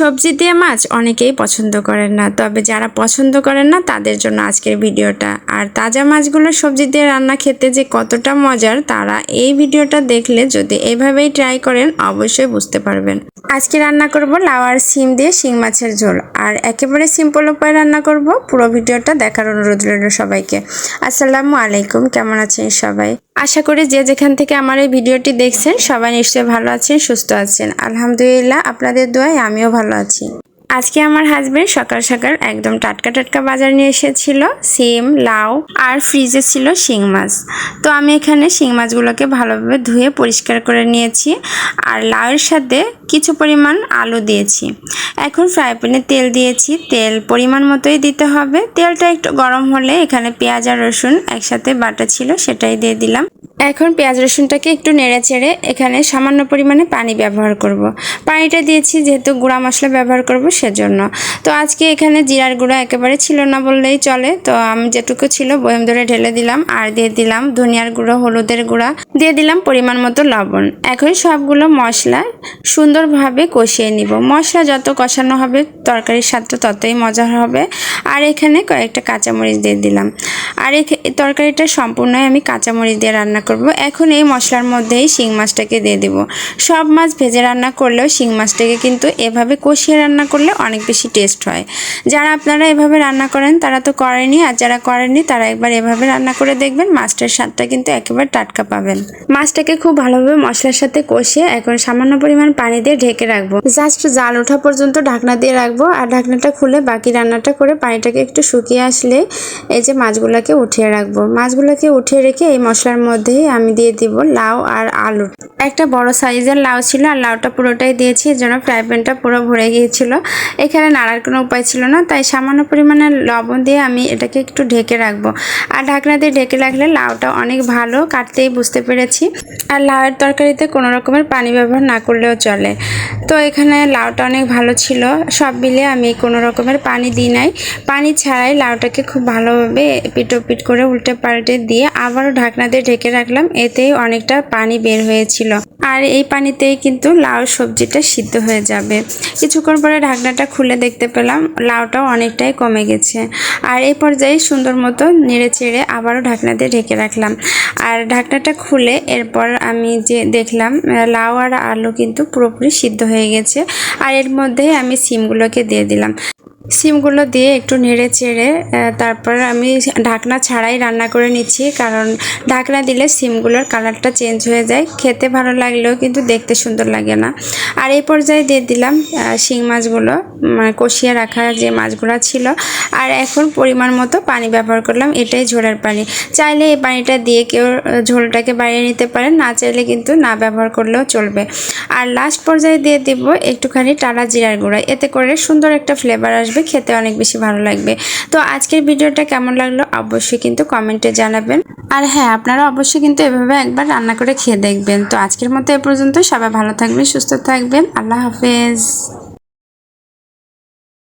সবজি দিয়ে মাছ অনেকেই পছন্দ করেন না। তবে যারা পছন্দ করেন না, তাদের জন্য আজকের ভিডিওটা। আর তাজা মাছগুলো সবজি দিয়ে রান্না খেতে যে কতটা মজার, তারা এই ভিডিওটা দেখলে যদি এভাবেই ট্রাই করেন, অবশ্যই বুঝতে পারবেন। আজকে রান্না করব লাউ আর সিম দিয়ে শিং মাছের ঝোল। আর একেবারে সিম্পল উপায় রান্না করব। পুরো ভিডিওটা দেখার অনুরোধ রইল সবাইকে। আসসালামু আলাইকুম, কেমন আছেন সবাই? আশা করি যে যেখান থেকে আমার এই ভিডিওটি দেখছেন, সবাই নিশ্চয়ই ভালো আছেন, সুস্থ আছেন। আলহামদুলিল্লাহ, আপনাদের দোয়ায় আমিও ভালো আছি। আজকে আমার হাজব্যান্ড সকাল সকাল একদম টাটকা টাটকা বাজার নিয়ে এসেছিল, সিম, লাউ আর ফ্রিজে ছিল শিং মাছ। তো আমি এখানে শিং মাছগুলোকে ভালোভাবে ধুয়ে পরিষ্কার করে নিয়েছি আর লাউয়ের সাথে কিছু পরিমাণ আলু দিয়েছি। এখন ফ্রাই প্যানে তেল দিয়েছি, তেল পরিমাণ মতোই দিতে হবে। তেলটা একটু গরম হলে এখানে পেঁয়াজ আর রসুন একসাথে বাটা ছিল সেটাই দিয়ে দিলাম। এখন পেঁয়াজ রসুনটাকে একটু নেড়ে চেড়ে এখানে সামান্য পরিমাণে পানি ব্যবহার করব। পানিটা দিয়েছি যেহেতু গুঁড়া মশলা ব্যবহার করব সেজন্য। তো আজকে এখানে জিরার গুঁড়া একেবারে ছিল না বললেই চলে। তো আমি যেটুকু ছিল বয়ম ধরে ঢেলে দিলাম আর দিয়ে দিলাম ধনিয়ার গুঁড়ো, হলুদের গুঁড়া, দিয়ে দিলাম পরিমাণ মতো লবণ। এখন সবগুলো মশলা সুন্দরভাবে কষিয়ে নিব। মশলা যত কষানো হবে তরকারির স্বাদটা ততই মজা হবে। আর এখানে কয়েকটা কাঁচামরিচ দিয়ে দিলাম। আর এই তরকারিটা সম্পূর্ণই আমি কাঁচামরিচ দিয়ে রান্না করব। এখন এই মশলার মধ্যেই শিং মাছটাকে দিয়ে দেব। সব মাছ ভেজে রান্না করলেও শিং মাছটাকে কিন্তু এভাবে কষিয়ে রান্না করলে অনেক বেশি টেস্ট হয়। যারা আপনারা এভাবে রান্না করেন, তারা তো করেনি, আর যারা করেননি, তারা একবার এভাবে রান্না করে দেখবেন, মাছটার স্বাদটা কিন্তু একেবারে টাটকা পাবেন। মাছটাকে খুব ভালোভাবে মশলার সাথে কষিয়ে এখন সামান্য পরিমাণ পানি দিয়ে ঢেকে রাখব। জাস্ট জাল ওঠা পর্যন্ত ঢাকনা দিয়ে রাখব, আর ঢাকনাটা খুলে বাকি রান্নাটা করে পানিটাকে একটু শুকিয়ে আসলে এই যে মাছগুলোকে উঠিয়ে রাখব। মাছগুলোকে উঠিয়ে রেখে এই মশলার মধ্যেই আমি দিয়ে দিব লাউ আর আলু। একটা বড় সাইজের লাউ ছিল আর লাউটা পুরোটাই দিয়েছি, এর জন্য ফ্রাই প্যানটা পুরো ভরে গিয়েছিল। এখানে নাড়ার কোনো উপায় ছিল না, তাই সামান্য পরিমাণে লবণ দিয়ে আমি এটাকে একটু ঢেকে রাখব। আর ঢাকনা দিয়ে ঢেকে রাখলে লাউটা অনেক ভালো, কাটতেই বুঝতে পেরেছি। আর লাউয়ের তরকারিতে কোনো রকমের পানি ব্যবহার না করলেও চলে। তো এখানে লাউটা অনেক ভালো ছিল, সব মিলে আমি কোনো রকমের পানি দিই নাই। পানি ছাড়াই লাউটাকে খুব ভালোভাবে পিটো পিট করে উল্টে পাল্টে দিয়ে আবারও ঢাকনা দিয়ে ঢেকে রাখলাম, এতেই অনেকটা পানি বের হয়েছিল। আর এই পানিতেই কিন্তু লাউ সবজিটা সিদ্ধ হয়ে যাবে। কিছুক্ষণ পরে ঢাকনাটা খুলে দেখতে পেলাম লাউটাও অনেকটাই কমে গেছে। আর এই পর্যায়ে সুন্দর মতো নেড়ে চেড়ে আবারও ঢাকনা দিয়ে ঢেকে রাখলাম। আর ঢাকনাটা খুলে এরপর আমি যে দেখলাম লাউ আর আলু কিন্তু পুরোপুরি সিদ্ধ হয়ে গেছে। আর এর মধ্যে আমি সিমগুলোকে দিয়ে দিলাম। সিমগুলো দিয়ে একটু নেড়ে চেড়ে তারপর আমি ঢাকনা ছাড়াই রান্না করে নিচ্ছি। কারণ ঢাকনা দিলে সিমগুলোর কালারটা চেঞ্জ হয়ে যায়। খেতে ভালো লাগলেও কিন্তু দেখতে সুন্দর লাগে না। আর এই পর্যায়ে দিয়ে দিলাম শিং মাছগুলো মানে কষিয়ে রাখা যে মাছগুলো ছিল। আর এখন পরিমাণ মতো পানি ব্যবহার করলাম, এটাই ঝোলের পানি। চাইলে এই পানিটা দিয়ে কেউ ঝোলটাকে বাড়িয়ে নিতে পারেন, না চাইলে কিন্তু না ব্যবহার করলেও চলবে। আর লাস্ট পর্যায়ে দিয়ে দিব একটুখানি টালা জিরার গুঁড়া, এতে করে সুন্দর একটা ফ্লেভার আসবে, খেতে অনেক বেশি ভালো লাগবে। তো আজকের ভিডিওটা কেমন লাগল অবশ্যই কিন্তু কমেন্টে জানাবেন। আর হ্যাঁ আপনারা অবশ্যই কিন্তু এভাবে একবার রান্না করে খেয়ে দেখবেন। তো আজকের মতো এ পর্যন্ত সবাই ভালো থাকবেন, সুস্থ থাকবেন। আল্লাহ হাফেজ।